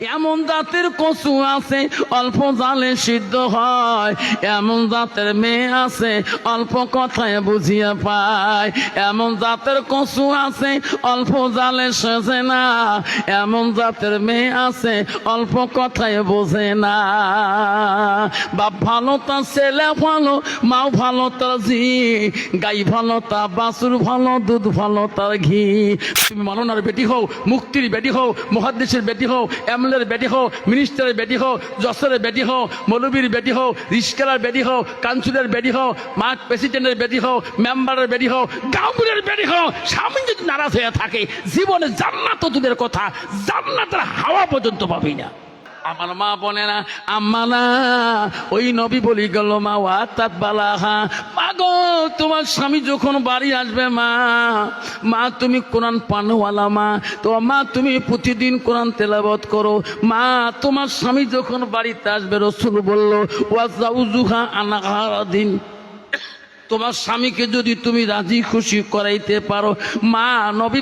এমন জাতের কচু আছে, অল্প জালে সিদ্ধ হয়। এমন জাতের মেয়ে আছে, অল্প কথায় বুঝিয়ে পায়। এমন জাতের কচু আছে, অল্প জালে সেজে না। এমন জাতের মেয়ে আছে, অল্প কথায় বোঝে না। বাপ ভালো তার ছেলে ভালো, মাও ভালো তার জি গাই ভালো তা বাসুর ভালো, দুধ ভালো তার ঘি। তুমি মালনার বেটি হও, মুক্তির বেটি হও মহাদেশের বেটি হও এমএলএর বেটি হোক মিনিস্টারের বেটি হোক যশোরের বেটি হোক মৌলবীর বেটি হোক রিস্কালার বেটি হোক কাউন্সিলের বেটি হোক মাঠ প্রেসিডেন্টের বেটি হোক মেম্বারের বেটি হোক গাউনের বেটি হোক স্বামী যদি নারাজ হয়ে থাকে, জীবনে জান্নাত দূরের কথা, জান্নাতের হাওয়া পর্যন্ত পাবি না। আমার মা বলে না আম্মা না ওই নবী বলি গেল, মা ওয়াতাত বালাহা। মাগো তোমার স্বামী যখন বাড়ি আসবে, মা মা, তুমি কোরআন পানওয়ালা, মা, তো মা, তুমি প্রতিদিন কোরআন তেলাবত করো। মা, তোমার স্বামী যখন বাড়িতে আসবে, রসুল বলল ওয়াজাউজুহা আনাহারাদিন তোমার স্বামীকে যদি তুমি রাজি খুশি করাইতে পারো, মা নবী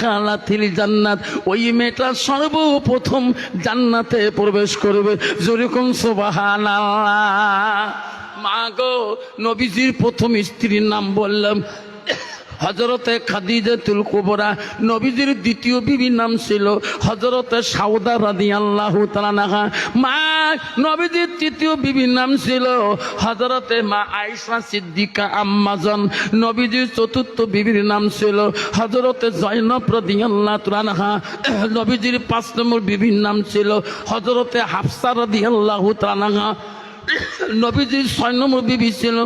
খালা থিলি জান্নাত। ওই মেয়েটা সর্বপ্রথম জান্নাতে প্রবেশ করবে। যেরকম সোবাহান মা গো, নবীজির প্রথম স্ত্রীর নাম বললাম। হজরতে খাদিজাতুল কুবরা নবীজির দ্বিতীয় বিবির নাম ছিল হজরতে সাউদা রাদি আল্লাহ তালানাহা মা, নবীজির তৃতীয় বিবির নাম ছিল হজরতে মা আয়েশা সিদ্দিকা আম্মাজন। নবীজির চতুর্থ বিবির নাম ছিল হজরতে জৈনব রাদি আল্লাহ তালানাহা নবীজির পাঁচ নম্বর বিবির নাম ছিল হজরতে হাফসা রাদি আল্লাহ তালানাহা নবীজির ছয় নম্বর বিবি ছিল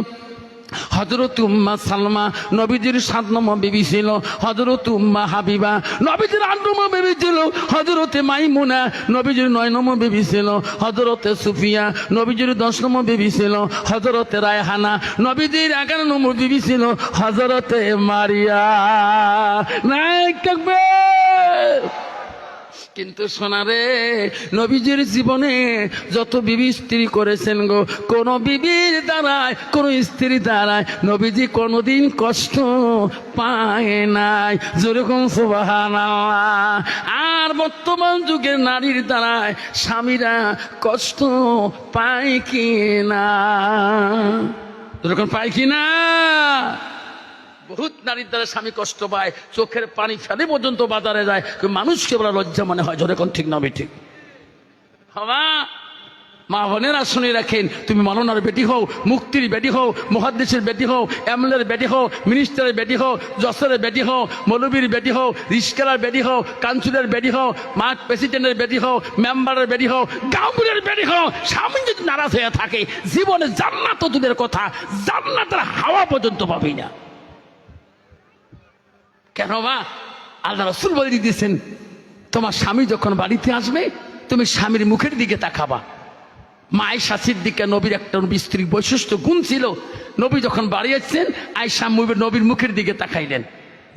হজরত উম্মা সালমা, নবীজির সাত নম্বর বিবি ছিল। হজরত উম্মা হাবিবা, নবীজির আট নম্বর বিবি ছিল। হজরতে মাইমুনা, নবীজির নয় নম্বর বিবি ছিল। হজরতে সুফিয়া, নবীজির দশ নম্বর বিবি ছিল। হজরতে রায়হানা, নবীজির এগারো নম্বর বিবি ছিল। হজরতে মারিয়া নাই থাকবে কিন্তু সোনারে নবীজির জীবনে যত বিবি স্ত্রী করেছেন গো, কোন বিবির দ্বারায়, কোন স্ত্রী দ্বারায় নবীজি কোনোদিন কষ্ট পায় নাই। যেরকম আর বর্তমান যুগের নারীর দ্বারায় স্বামীরা কষ্ট পায় কি না? যেরকম পায় কি না? নারীর দ্বারা স্বামী কষ্ট পায় চোখের পানি ফেলে পর্যন্ত বাজারে যায় মানুষকে বলা লজ্জা মনে হয় যখন ঠিক না ঠিক হবা মা বোনেরা শুনে রাখেন তুমি মাননার বেটি হও মুক্তির বেটি হও মহাদেশের বেটি হও এমএলএর বেটি হও মিনিস্টারের বেটি হও যশোরের বেটি হও মৌলবীর বেটি হও রিস্কালার বেটি হও কাউন্সিলের বেটি হও মাঠ প্রেসিডেন্টের বেটি হও মেম্বারের বেটি হও গাঁগুলের বেটি হও স্বামী যদি নারাজ হয়ে থাকে জীবনে জান্নাত দূরের কথা জান্নাতের হাওয়া পর্যন্ত পাবি না কেন বা আল্লাহ রসুল বলে দিতেছেন তোমার স্বামী যখন বাড়িতে আসবে, তুমি স্বামীর মুখের দিকে তাকাবা। মায়েশা দিকে নবীর একটা স্ত্রীর বৈশিষ্ট্য, গুণ ছিল, নবী যখন বাড়ি আসছেন আয়সা মুবির নবীর মুখের দিকে তাকাইলেন।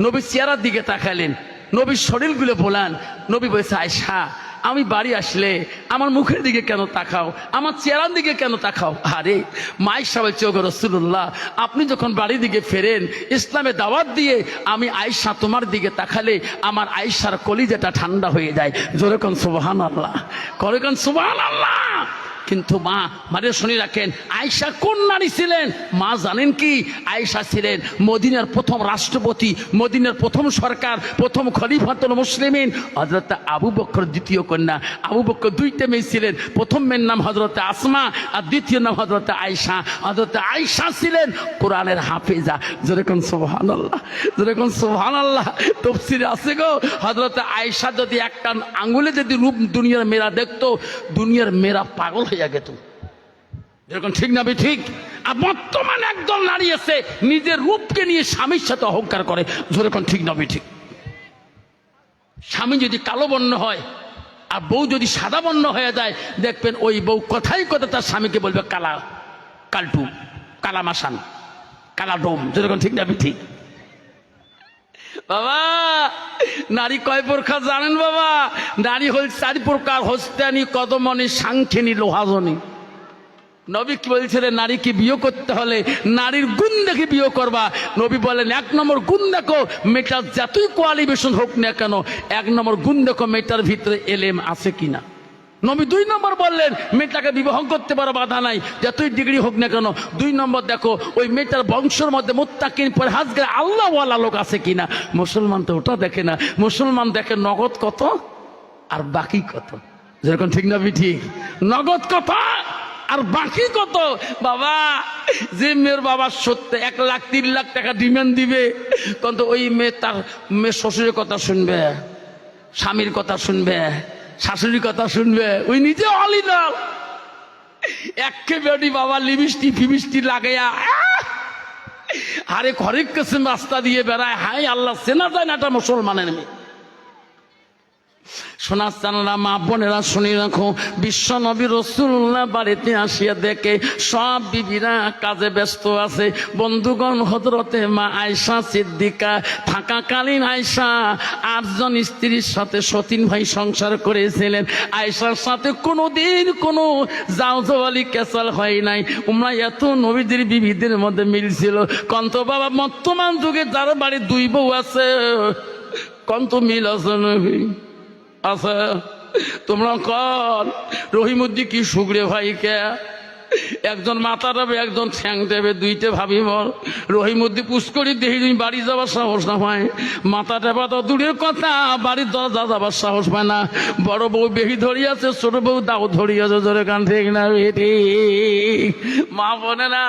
নবীর চেহারার দিকে তাকাইলেন। নবীর শরীরগুলো বলান। নবী বলেছে আয়সা আমি বাড়ি আসলে আমার মুখের দিকে কেন তাকাও? আমার চেহারার দিকে কেন তাকাও? আরে, মায়ের সাহেব চোখ রসুল্লাহ আপনি যখন বাড়ির দিকে ফেরেন, ইসলামে দাওয়াত দিয়ে আমি আয়সা তোমার দিকে তাকালে আমার আয়সার কলিজাটা ঠান্ডা হয়ে যায়। যেরকম সুবাহান আল্লাহ করেকন সুবাহান আল্লাহ কিন্তু মা মানে শুনে রাখেন আয়সা কোন নারী ছিলেন? মা জানেন কি? আয়সা ছিলেন মদিনার প্রথম রাষ্ট্রপতি, মদিনার প্রথম সরকার, প্রথম খলিফাতুল মুসলিমিন। হজরত আবু বক্কর দ্বিতীয় কন্যা। আবু বক্কর দুইটা মেয়ে ছিলেন। প্রথম মেয়ের নাম হজরত আসমা আর দ্বিতীয় নাম হজরত আয়সা হজরত আয়সা ছিলেন কোরআনের হাফেজা। যেরকম সোহান আল্লাহ যেরকম সোহান আল্লাহ তফসিরে আছে গো। হজরত আয়সা যদি একটা আঙ্গুলে যদি রূপ দুনিয়ার মেয়েরা দেখতো, দুনিয়ার মেয়েরা পাগল হয়ে যেত যেরকম ঠিক না ঠিক আর বর্তমানে একদল নারী আছে নিজের রূপকে নিয়ে স্বামীর সাথে অহংকার করে, যেরকম ঠিক না ঠিক স্বামী যদি কালো বর্ণ হয়, আর বউ যদি সাদা বর্ণ হয়ে যায়, দেখবেন ওই বউ কথাই কথা তার স্বামীকে বলবে, কালা কালটু কালা মাসান, কালা ডোম যেরকম ঠিক না ঠিক বাবা, নারী কয় প্রকার জানেন বাবা? নারী হল চারি প্রকার হস্তানি, কদমনি সাংখেনি লোহাজনী। নবী কি বলছে বলছিলেন, নারীকে বিয়ে করতে হলে নারীর গুণ দেখে বিয়ে করবা। নবী বলেন, এক নম্বর গুণ দেখো, মেয়েটার যতই কোয়ালিফিকেশন হোক না কেন, এক নম্বর গুণ দেখো, মেয়েটার ভিতরে এলেম আছে কিনা। নবী দুই নম্বর বললেন, মেয়েটাকে বিবাহ করতে পারো, বাধা নাই। যতই ডিগ্রি হোক না কেন, দুই নম্বর দেখো, ওই মেয়েটার বংশের মধ্যে মোত্তাকিন পরে হাজগে আল্লাহওয়ালা লোক আছে কিনা? মুসলমান তো ওটা দেখে না। মুসলমান দেখে নগদ কত আর বাকি কত? যেরকম ঠিক না ঠিক নগদ কত আর বাকি কত? বাবা, যে মেয়ের বাবা সত্যি এক লাখ, তিন লাখ টাকা ডিমান্ড দিবে তখন ওই মেয়ে তার মেয়ে শ্বশুরের কথা শুনবে, স্বামীর কথা শুনবে। শাশুড়ির কথা শুনবে। ওই নিজে অলি না। একেবারে বাবা, লিমিষ্টি ফিমিষ্টি লাগাইয়া! আরে খরিক কাছে রাস্তা দিয়ে বেড়ায় হাই আল্লাহ সেনা যায় না মুসলমানের মেয়ে। সোনার চানরা মা বোনেরা শুনি রাখো, বিশ্ব নবী রসুল্লাহ বাড়িতে আসিয়া দেখে সব বিবিরা কাজে ব্যস্ত আছে। বন্ধুগণ হজরতে মা আয়সা সিদ্দিকা, থাকাকালীন আয়সা আটজন স্ত্রীর সাথে সতীন ভাই সংসার করেছিলেন। আয়সার সাথে কোনোদিন কোনো জাউজওয়ালি কেসাল হয় নাই। উমরা এত নবীদের বিবিদের মধ্যে মিলছিল। কন্ত বাবা, বর্তমান যুগে যার বাড়ি দুই বউ আছে, কন্ত মিল আছে নবী। আছে তোমরা কর। রহিমুদ্দি কি সুগ্রে ভাইকে? একজন মাথা দেবে, একজন ঠ্যাং দেবে, দুইটে ভাবি বল। রহিমুদ্দি পুষ্করি দেহি, তুমি বাড়ি যাবার সাহস না হয় মাথা টেপা তো দূরের কথা, বাড়ির দরজা যাবার সাহস পায় না। বড় বউ বেহি ধরিয়াছে, ছোট বউ দাও ধরিয়াছে, জোরে কান ঠিক না মা বলে না,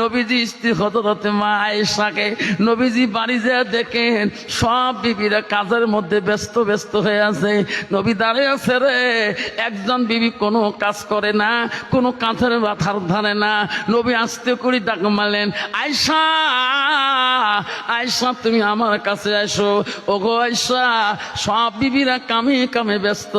নবীজি স্ত্রী হতরতে মা আয়েশাকে নবীজি বাড়ি যেয়ে দেখেন, সব বিবিরা কাজের মধ্যে ব্যস্ত ব্যস্ত হয়ে আছে। নবী দাঁড়িয়ে আছে রে, একজন বিবি কোনো কাজ করে না, কোনো কাঁথের মাথার ধারে না। নবী আসতে করি ডাক মারলেন আয়সা আয়সা তুমি আমার কাছে আসো ওগো আয়সা সব বিবিরা কামে কামে ব্যস্ত।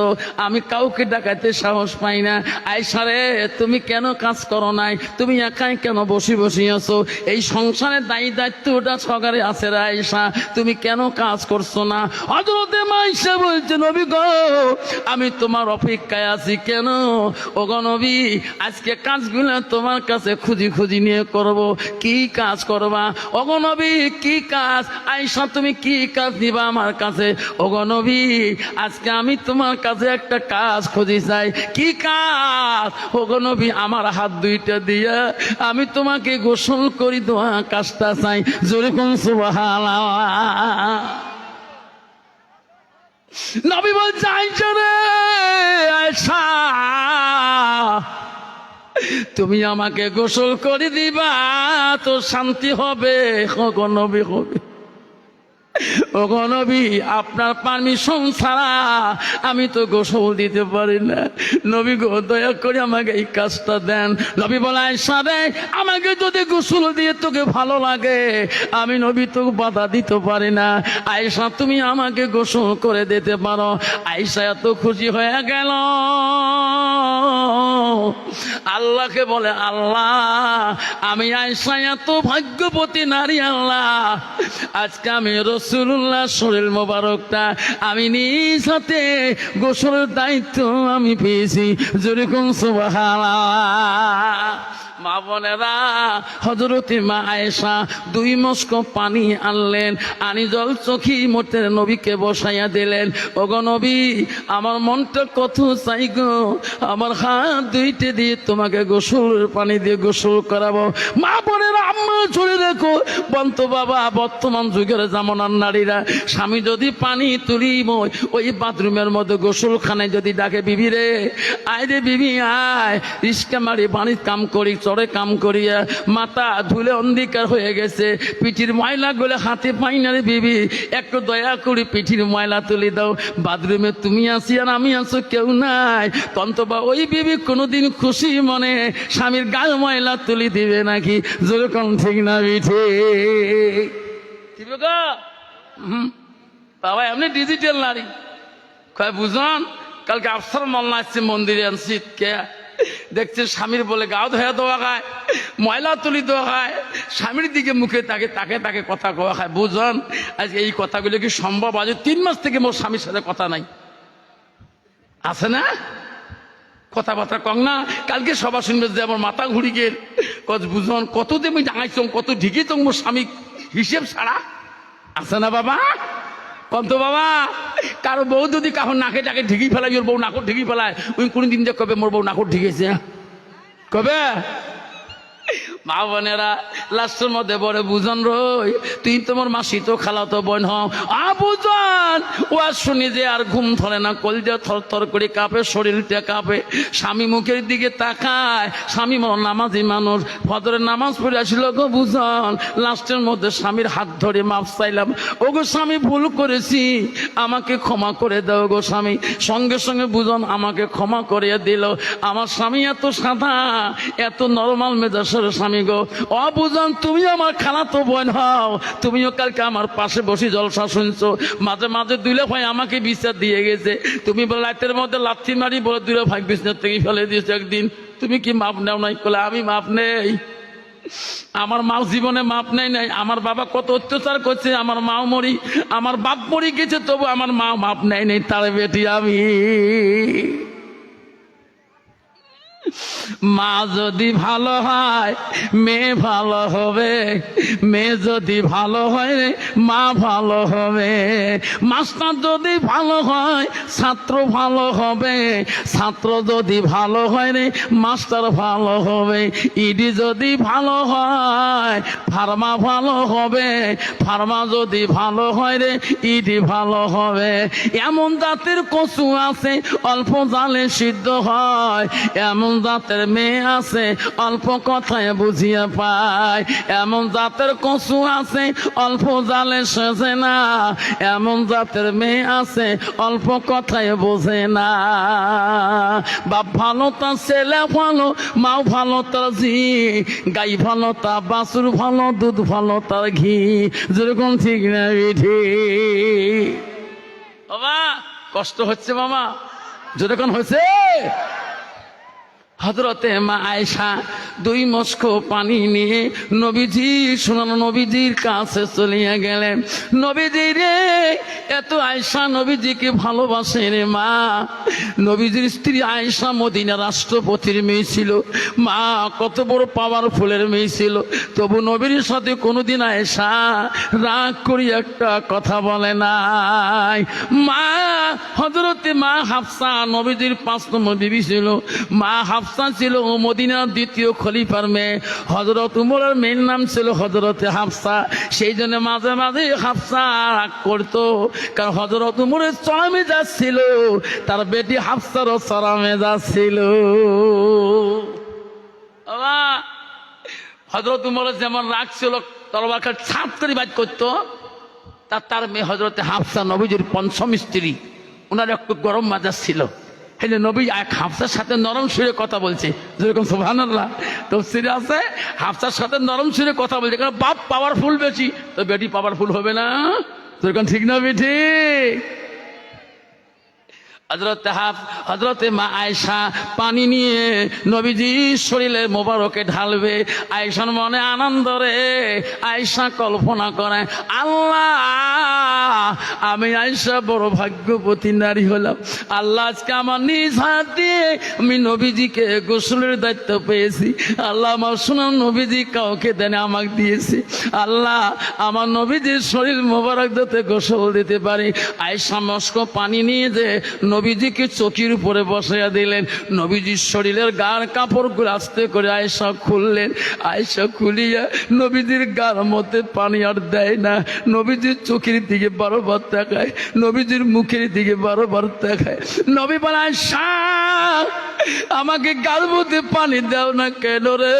আমি কাউকে ডাকাইতে সাহস পাই না। আয়সা রে, তুমি কেন কাজ করো নাই? তুমি একাই কেন বসে বসে আছো? এই সংসারের দায়ী দায়িত্বটা সকারে আছে রে আয়সা তুমি কেন কাজ করছ না? হজরতে মাইসা বলছে, নবী গো, আমি তোমার অপেক্ষায় আছি কেন? ওগো নবী, আজকে কাজগুলো তোমার কাছে খুঁজি খুঁজি নিয়ে করব। কি কাজ করবা? ওগো কি কাজ? আয়সা তুমি কি কাজ নিবা আমার কাছে? ওগো আজকে আমি তোমার কাছে একটা কাজ খুঁজি চাই। কি কাজ? ওগো আমার হাত দুইটা দিয়া আমি তোমাকে গোসল করি দোয়া কাজটা চাই। জোরে কোন সুবহানাল্লাহ। নবী বলছে আইসা তুমি আমাকে গোসল করে দিবা, তো শান্তি হবে। নবী হবে নবী, আপনার পারমিশন ছাড়া আমি তো গোসল দিতে পারি না। নবী গো, দয়া করে আমাকে এই কাজটা দেন। নবী বলায় সারে আমাকে যদি গোসল দিয়ে তোকে ভালো লাগে, আমি নবী তোকে বাধা দিতে পারি না। আয়সা তুমি আমাকে গোসল করে দিতে পারো। আয়সা এত খুশি হয়ে গেল। আল্লাহকে বলে, আল্লাহ, আমি আয়সা এত ভাগ্যবতী নারী, আল্লাহ। আজকে আমি রসুল্লাহ শরীর মোবারকটা আমি নিজ হাতে গোসলের দায়িত্ব আমি পেয়েছি। যেরকম সুবাহালা মা বোনেরা হজরতি মা আয়েশা দুই মস্ক পানি আনলেন আনি জল চোখি মোটের নবীকে বসাইয়া দিলেন। ওগো নবী, আমার মনটা কত চাই গো, আমার হাত দুইটে দিয়ে তোমাকে গোসলের পানি দিয়ে গোসল করাবো। মা বোনেরা, আম্মা চলে রেখো বন্ত বাবা, বর্তমান যুগের জামানার নারীরা, স্বামী যদি পানি তুলি ওই বাথরুমের মধ্যে গোসলখানায় যদি ডাকে, বিবি রে, আয় রে বিবি, আয়, রিস্কা মারি পানির কাম করি চড়ে কাম করিয়া মাথা ধুলে অন্ধকার হয়ে গেছে। পিঠির ময়লা গুলো হাতে পাই না রে বিবি। একটু দয়া করে পিঠির ময়লা তুলে দাও। বাথরুমে তুমি আসি আর আমি আসো কেউ নাই। তন্তবা ওই বিবি কোনোদিন খুশি মনে স্বামীর গায়ে ময়লা তুলি দিবে নাকি? যেরকম ঠিক না বিঠে। হুম। বাবা, এমনি ডিজিটাল নারী। কয় বুঝন কালকে আফসার মল্লা আসছে, মন্দিরে আনছি। কে? দেখছে স্বামীর বলে গাও ধোয়া দেওয়া খায়, ময়লা তুলি দেওয়া খায়, স্বামীর দিকে মুখে তাকে তাকে তাকে কথা কোয়া খায়। বুঝন আজকে এই কথাগুলো কি সম্ভব? আজ তিন মাস থেকে মোর স্বামীর সাথে কথা নাই। আছে না? কথাবার্তা কং না? কালকে সবার শুনবে যে আমার মাথা ঘুরি গেল। কত বুঝন কত আমি ডাঙাইছং, কত ঢিকি চং মোর স্বামী হিসেব ছাড়া। আছে না বাবা? কন্ত বাবা, কারও বউ যদি কাহো নাকে টাকে ঢিকি ফেলায়, ওর বউ নাকর ঢিকি ফেলায়, ওই কোনদিন যে কবে মোর বউ নাকর ঢিকেছে কবে? মা বোনেরা, লাস্টের মধ্যে বড় বুঝন রই, তুই তোমার মাসি তো খালা তো বোন হও। ও, আর শুনি যে আর ঘুম ধরে না কলজা থর থর করে কাঁপে, শরীরটা কাঁপে। স্বামী মুখের দিকে তাকায়, স্বামী মন নামাজি মানুষ। ফদরের নামাজ পড়ে আসছিল গো, বুঝন! লাস্টের মধ্যে স্বামীর হাত ধরে মাপ চাইলাম। ও গো স্বামী, ভুল করেছি। আমাকে ক্ষমা করে দাও গো স্বামী। সঙ্গে সঙ্গে বুঝন আমাকে ক্ষমা করে দিল। আমার স্বামী এত সাদা, এত নরমাল মেজাজের স্বামী গো অবুজন তুমি আমার খালা তো বোন হও। তুমিও কালকে আমার পাশে বসে জলসা শুনছো। মাঝে মাঝে দুইলে ভাই আমাকে বিচার দিয়ে গেছে। তুমি বলে, রাতের মধ্যে লাথি মারি বলে দুইলে ভাই বিছনার থেকে ফেলে দিয়েছ একদিন। তুমি কি মাপ নেও নাই? বলে আমি মাপ নেই। আমার মাও জীবনে মাপ নেই নাই। আমার বাবা কত অত্যাচার করছে, আমার মাও মরি। আমার বাপ মরি গেছে, তবু আমার মা মাপ নেই নেই। তার বেটি আমি। মা যদি ভালো হয়, মেয়ে ভালো হবে। মেয়ে যদি ভালো হয়, মা ভালো হবে। মাস্টার যদি ভালো হয়, ছাত্র ভালো হবে। ছাত্র যদি ভালো হয় রে মাস্টার ভালো হবে। ইডি যদি ভালো হয়, ফার্মা ভালো হবে। ফার্মা যদি ভালো হয় রে ইডি ভালো হবে। এমন জাতির কচু আছে, অল্প জালে সিদ্ধ হয়। এমন জাতের মেয়ে আছে, অল্প কথায় বুঝিয়ে পায়। এমন জাতের কচু আছে, অল্প জালে সেজে না। এমন জাতের মেয়ে আছে, অল্প কথায় বোঝে না। বাপ ভালো তার ছেলে ভালো, মাও ভালো তার ঝি। গাই ভালো তা বাছুর ভালো, দুধ ভালো তার ঘি। যেরকম ঠিক না বিধি। বাবা, কষ্ট হচ্ছে মামা। যেরকম হয়েছে। হজরতে মা আয়সা দুই মস্ক পানি নিয়ে নবীজি, শোনানো, নবীজির কাছে চলিয়া গেলেন। নবীজি রে, এত আয়সা নবীজিকে ভালোবাসে রে মা। নবীজির স্ত্রী আয়সা মদিনা রাষ্ট্রপতির মেয়ে ছিল। মা, কত বড় পাওয়ারফুলের মেয়ে ছিল। তবু নবীর সাথে কোনোদিন আয়সা রাগ করি একটা কথা বলে নাই। মা হজরতে মা হাফসা নবীজির পাঁচ নম্বর বিবি ছিল। মা হাফসা ছিল মদিনার দ্বিতীয় খলিফার মেয়ে। হজরত উমরের মেয়ের নাম ছিল হজরতে হাফসা। সেই জন্য মাঝে মাঝে হাফসা রাগ করতো। কারণ হজরত উমরের চড়া মেজাজ ছিল, তার বেটি হাফসারও চড়া মেজাজ ছিল। হজরত উমরের যেমন রাগ ছিল তরবারকে ছাপ করে বাদ করতো তার তার মেয়ে হজরতে হাফসা নবীজির পঞ্চম স্ত্রী ওনার একটু গরম মাজাজ ছিল। যে নবী এক হাফসার সাথে নরম সুরে কথা বলছে। যেরকম সোভানাল্লাহ তো সিরে আছে, হাফসার সাথে নরম সুরে কথা বলছে। কারণ বাপ পাওয়ারফুল বেশি, তো বেটি পাওয়ারফুল হবে না। যেরকম ঠিক না বেটি হজরত মা আয়সা পানি নিয়ে নবীজি শরীরে মোবারকে ঢালবে। আয়সার মনে আনন্দ রে। আয়সা কল্পনা করে, আল্লাহ, আমি আয়সা বড় ভাগ্যবতী নারী হলাম। আল্লাহ, আজকে আমার নিজ হাত দিয়ে আমি নবীজিকে গোসলের দায়িত্ব পেয়েছি। আল্লাহ, আমার শোনার নবীজি কাউকে দেনে আমাকে দিয়েছি। আল্লাহ, আমার নবীজির শরীর মোবারক যাতে গোসল দিতে পারি। আয়সা মস্ক পানি নিয়ে যে নবীজিকে চকির উপরে বসাইয়া দিলেন। নবীজির শরীরের গার কাপড়গুলো আস্তে করে আয়সা খুললেন। আয়সা খুলিয়া নবীজির গার মধ্যে পানি আর দেয় না। নবীজির চোখের দিকে বারোবার তাকায়, নবীজির মুখের দিকে বারোবার তাকায়। নবী বলে আয়সা আমাকে গাল মধ্যে পানি দাও না কেন রে?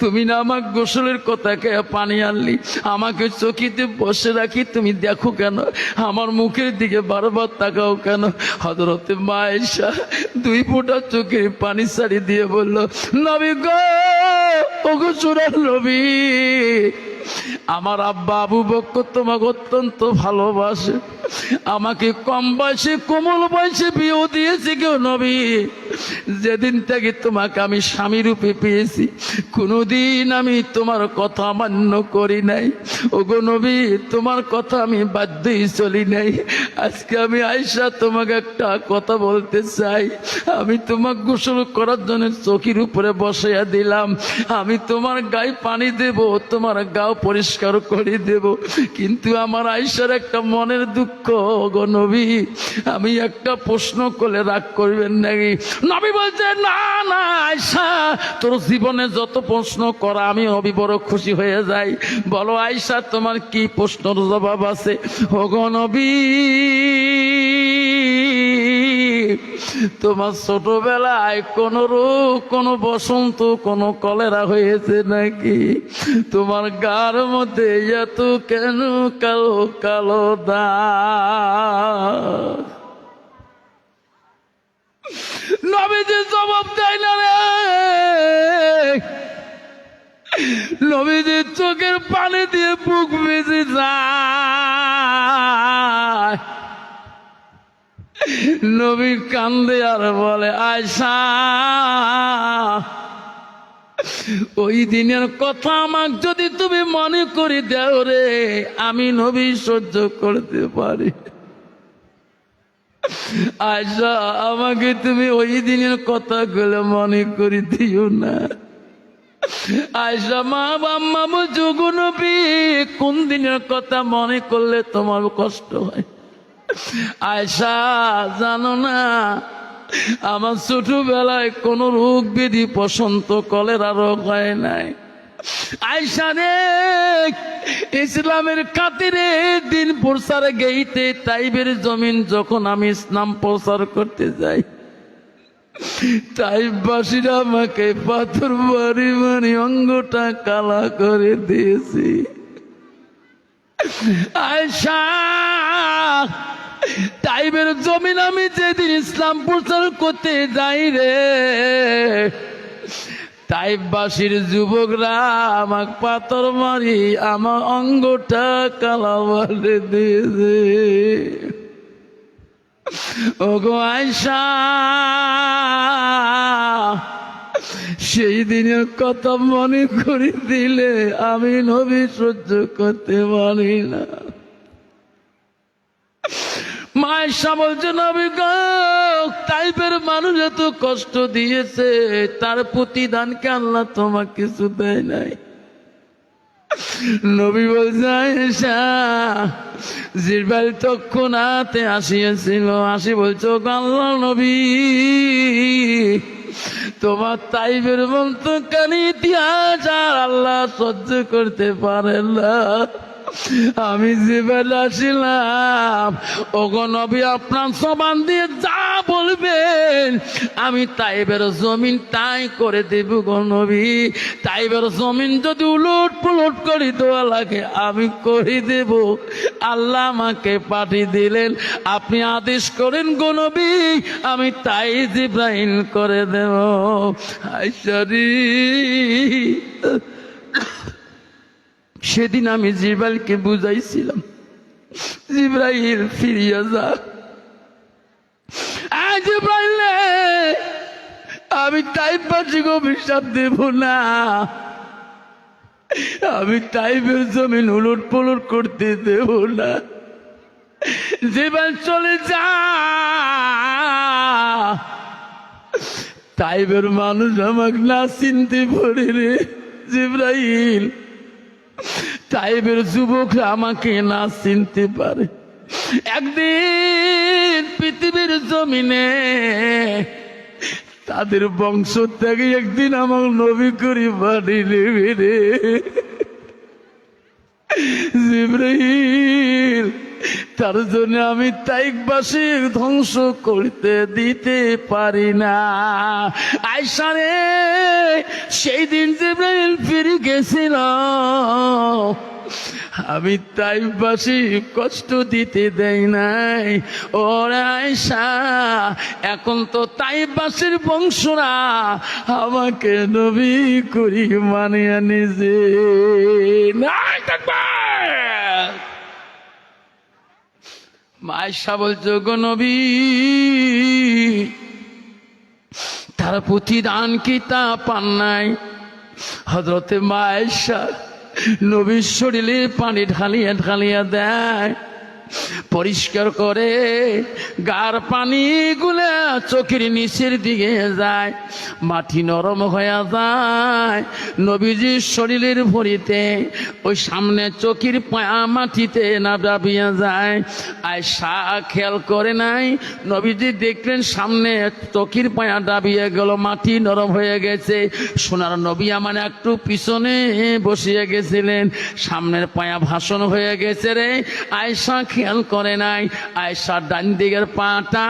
তুমি না আমার গোসলের কথা কে পানি আনলি। আমাকে চকিতে বসে রাখি, তুমি দেখো কেন? আমার মুখের দিকে বারবার তাকাও কেন? হজরতে মায়েশা দুই ফোঁটা চোখে পানি সারি দিয়ে বলল নবী গো ওগো চূড়ার নবী আমার আব্বা আবু বক্কর তোমাকে অত্যন্ত ভালোবাসে। আমাকে কম বয়সে, কোমল বয়সে বিয়েও দিয়েছে কেউ নবী। যেদিন থেকে তোমাকে আমি স্বামী রূপে পেয়েছি, কোনোদিন আমি তোমার কথা মান্য করি নাই। ওগো নবী, তোমার কথা আমি বাধ্যই চলি নাই। আজকে আমি আয়সা তোমাকে একটা কথা বলতে চাই। আমি তোমাকে গোসল করার জন্য চকির উপরে বসাইয়া দিলাম। আমি তোমার গায়ে পানি দেব, তোমার গাও পরিষ্কার করে দেব। কিন্তু আমার আয়সার একটা মনের দুঃখ, গো নবী, আমি একটা প্রশ্ন করলে রাগ করবেন নাকি? নবী বলছে, না না আয়সা তোর জীবনে যত প্রশ্ন করা, আমি নবী বড় খুশি হয়ে যাই। বলো আয়সা তোমার কি প্রশ্নর জবাব আছে? ও গো নবী। তোমার ছোটবেলায় কোন রোগ কোন বসন্ত, কোন কলেরা হয়েছে নাকি? তোমার গার মধ্যে এত কেন কালো কালো দাগ? নবীজি জবাব দেয় না রে। নবীজির চোখের পানি দিয়ে বুক বেজে যায়। নবী কান্দে আর বলে, আয়সা, ওই দিনের কথা আমাকে যদি তুমি মনে করি দেও রে, আমি নবী সহ্য করতে পারি। আয়সা, আমাকে তুমি ওই দিনের কথাগুলো মনে করি দিও না। আয়সা, মা বাম্মা যোগু নবী, কোন দিনের কথা মনে করলে তোমার কষ্ট হয়? আয়সা জানো না, আমার ছোটবেলায় কোন রোগ বিধি বসন্ত কলেরা রোগ হয় নাই। আয়সা রে, ইসলামের খাতিরে দিন প্রসার গেইতে তাইবের জমিন যখন আমি ইসলাম প্রচার করতে যাই। তাইবাসীরা আমাকে পাথর, বাড়ি বাড়ি, অঙ্গটা কালা করে দিয়েছি। আয়সা টাইবের জমিন আমি যেদিন ইসলাম প্রচার করতে যাই রে। টাইপবাসীর যুবকরা আমাক পাথর মারি, আমার অঙ্গটা কালা বলে দিয়েছে। ওগো আয়সা সেই দিনের কথা মনে করে দিলে আমি নবী সহ্য করতে পারি না। মায়েশা বলছে নবী টাইপের মানুষ এত কষ্ট দিয়েছে, তার প্রতিদানকে আল্লাহ তোমাকে কিছু দেয় নাই। নবী বলছে, আয়েশা জিরবাইল তৎক্ষণাতে আসিয়াছিল। আসি বলছো আল্লাহ নবী, তোমার তাইবের মন্ত কানি ইতিহাস আর আল্লাহ সহ্য করতে পারে না। আমি জীবন আসিলাম। ওগো নবী, আপনার সমান দিয়ে যা বলবেন, আমি তাইবের জমিন তাই করে দেব গো নবী। তাইবের জমিন যদি উলট পুলট করি দেওয়া লাগে, আমি করে দেব। আল্লাহ আমাকে পাঠিয়ে দিলেন, আপনি আদেশ করেন গো আমি তাই জিব্রাহিম করে দেব। আইসারি সেদিন আমি জিব্রাইলকে বুঝাইছিলাম, জিব্রাইল ফিরিয়া যা জিব্রাইল আমি টাইপ পাচ্ছি অভিশাপ দেব না। আমি টাইপের জমিন উলট পলট করতে দেব না। জীবন চলে যা। টাইপের মানুষ আমাকে না চিনতে পারে রে, জিব্রাইল। টাইপের যুবকরা আমাকে না চিনতে পারে। একদিন পৃথিবীর জমিনে তাদের বংশ থেকে একদিন আমার নবী করি বাড়ি নেবে রে। জিব্রাইল তার জন্য আমি তাইকবাসী ধ্বংস করতে দিতে পারি না। আয়সারে সেই দিন জিব্রাইল ফিরে গেছিল। আমি তাইবাসী কষ্ট দিতে দেই নাই। ওরে আয়সা এখন তো তাইবাসীর বংশরা আমাকে নবী করি মানিয়ে নিজে। নাই থাকবে মায়েশা বলছো গো নবী। তার প্রতিদান কি তা পান নাই। হজরতে মায়েশা নবীর শরীরে পানি ঢালিয়া ঢালিয়া দেয়। পরিষ্কার করে গার পানিগুলা চোখের নিচের দিকে যায়, মাটি নরম হয়ে যায়। নবীজির শরীরের ভরিতে ওই সামনে চোখের পায়া মাটিতে না ডাবিয়া যায়। আর সা খেয়াল করে নাই, নবীজি দেখলেন সামনে চোখের পায়া ডাবিয়ে গেল, মাটি নরম হয়ে গেছে। সোনার নবী আমার একটু পিছনে বসিয়ে গেছিলেন, সামনের পায়া ভাষণ হয়ে গেছে রে। আয়সা খেয়াল করে নাই। আয়সা ডান দিকের পাটা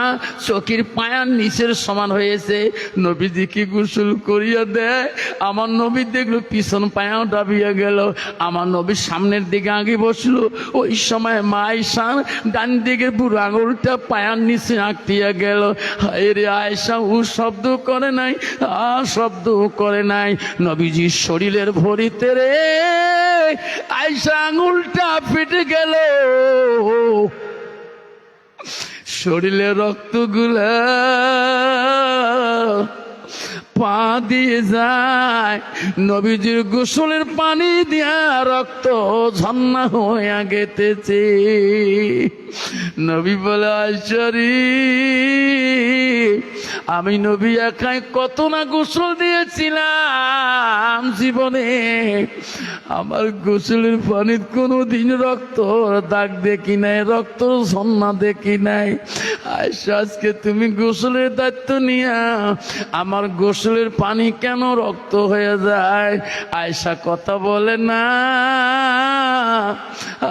চোখের পায়ার নিচের সমান হয়েছে। নবীজি কি গোসল করিয়া দেয়? আমার নবী দেখল পিছন পায়াও ডাবিয়ে গেল। আমার নবীর সামনের দিকে আগে বসল। ওই সময় মা ডান দিকের বুড়ো আঙুলটা পায়ার নিচে আঁকটিয়া গেল। হায় আয়সা ও শব্দ করে নাই, আ শব্দ করে নাই। নবীজির শরীরের ভরিতে রে আয়সা আঙুলটা ফেটে গেল। শরীরে রক্তগুলা পা দিয়ে যায়। নবীজির গোসলের পানি দিয়া রক্ত ঝর্ণা হয়ে গেতেছে। নবী বলে আশারি আমি নবী একাই কত না গোসল দিয়েছিলাম জীবনে। আমার গোসলের পানির কোনো দিন রক্ত দাগ দেখি নাই রক্ত ঝর্ণা দেখি নাই। আজকে তুমি গোসলের দায়িত্ব নিয়া আমার গোসলের পানি কেন রক্ত হয়ে যায়? আয়সা কথা বলে না।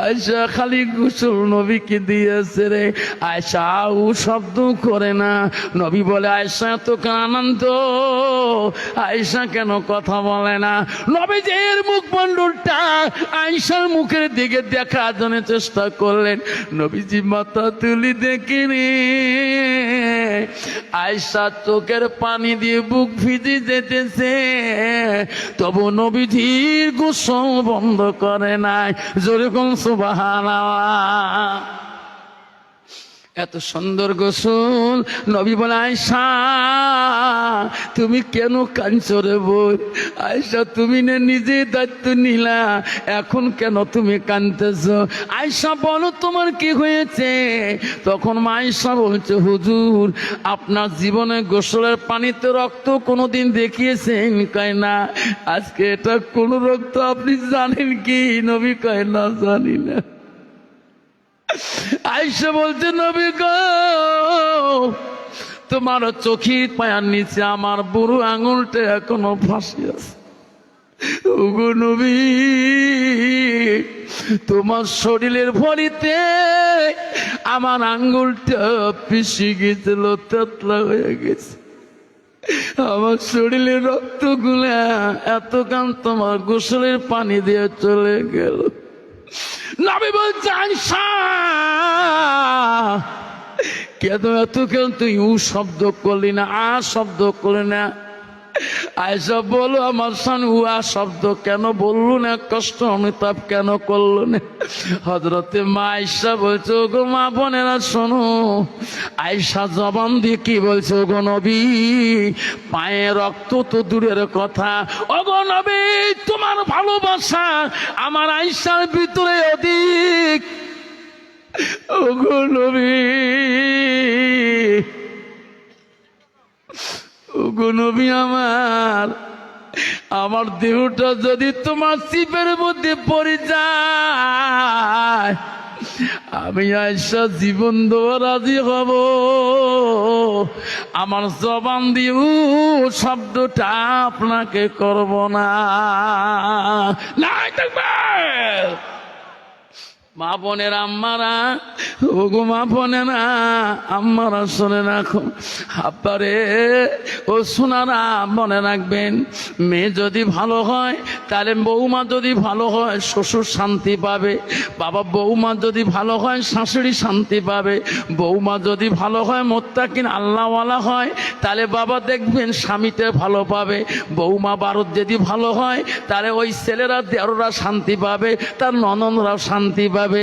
আয়সা খালি গোসল নবীকে দিয়েছে রে। আয়সা আউ শব্দ করে না। নবী বলে আয়সা তোকে আনন্দ আয়সা কেন কথা বলে না? নবী যে এর মুখ মন্ডলটা আয়সার মুখের দিকে দেখার জন্য চেষ্টা করলেন। নবীজি মাথা তুলি দেখে রে আয়সা চোখের পানি দিয়ে বুক ভিজে যেতেছে তবু নবীজির গোসল বন্ধ করে নাই। যেরকম সুবাহান এত সুন্দর গোসল। নবী বলে আয়সা তুমি কেন কাঞ্চরে বই আয়সা তুমি না নিজে দায়িত্ব নিলা। এখন কেন তুমি কানতেছ আয়সা বলো তোমার কি হয়েছে? তখন মা আয়সা বলছে, হুজুর, আপনার জীবনে গোসলের পানিতে রক্ত কোনোদিন দেখিয়েছেন? কয়, না। আজকে এটা কোন রক্ত আপনি জানেন কি? নবী কয়, না, জানি না। আইসা বলছে, নবী গো, তোমার চোখের পায়ার নিচে আমার বুড়ো আঙুলটা এখনও ফাঁসি আছে। ওগো নবী, তোমার শরীরের ভরিতে আমার আঙ্গুলটা পিসি গেছিল, তেতলা হয়ে গেছে। আমার শরীরের রক্তগুলা এত কান তোমার গোসলের পানি দিয়ে চলে গেল। নবী বলছেন কেন এত কেন তুই উ শব্দ করলি না আ শব্দ করলি না? আয়সা বলো, আমার সান উয়া শব্দ কেন বলল না? কষ্ট অনুতাপ কেন করল না? হজরতে মা আয়সা বলছে গো মা বোনেরা, শোনো। আয়সা জবান দিয়ে কি বলছে গো নবী, পায়ে রক্ত তো দূরের কথা। ওগো নবী, তোমার ভালোবাসা আমার আয়সার ভিতরে অধিক। ওগো নবী নবী আমার আমার দেহটা যদি তোমার চিপের মধ্যে পড়ে যায়, আমি আয়সা জীবন দেওয়া রাজি হব। আমার জবান উ শব্দটা আপনাকে করব না। থাকবে মা বোনের, আম্মারা, ওগো মা বোনেরা, আম্মারা শুনে রাখো। আব্বারে, ও সোনারা, মনে রাখবেন, মেয়ে যদি ভালো হয়, তাহলে বৌমা যদি ভালো হয়, শ্বশুর শান্তি পাবে। বাবা বৌমা যদি ভালো হয়, শাশুড়ি শান্তি পাবে। বৌমা যদি ভালো হয়, মোত্তাকিন আল্লাহওয়ালা হয়, তাহলে বাবা দেখবেন স্বামীতে ভালো পাবে। বৌমা বারত যদি ভালো হয়, তাহলে ওই ছেলেরা দেড়রা শান্তি পাবে, তার নননরাও শান্তি পাবে। যাবে।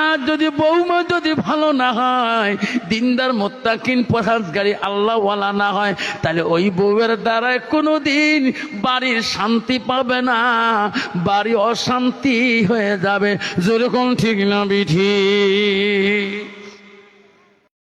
আর যদি বৌমা যদি ভালো না হয়, দিনদার মোত্তাকিন আল্লাহ আল্লাহওয়ালা না হয়, তাহলে ওই বউয়ের দ্বারায় কোনো দিন বাড়ির শান্তি পাবে না, বাড়ি অশান্তি হয়ে যাবে। যেরকম ঠিক না বিঠি?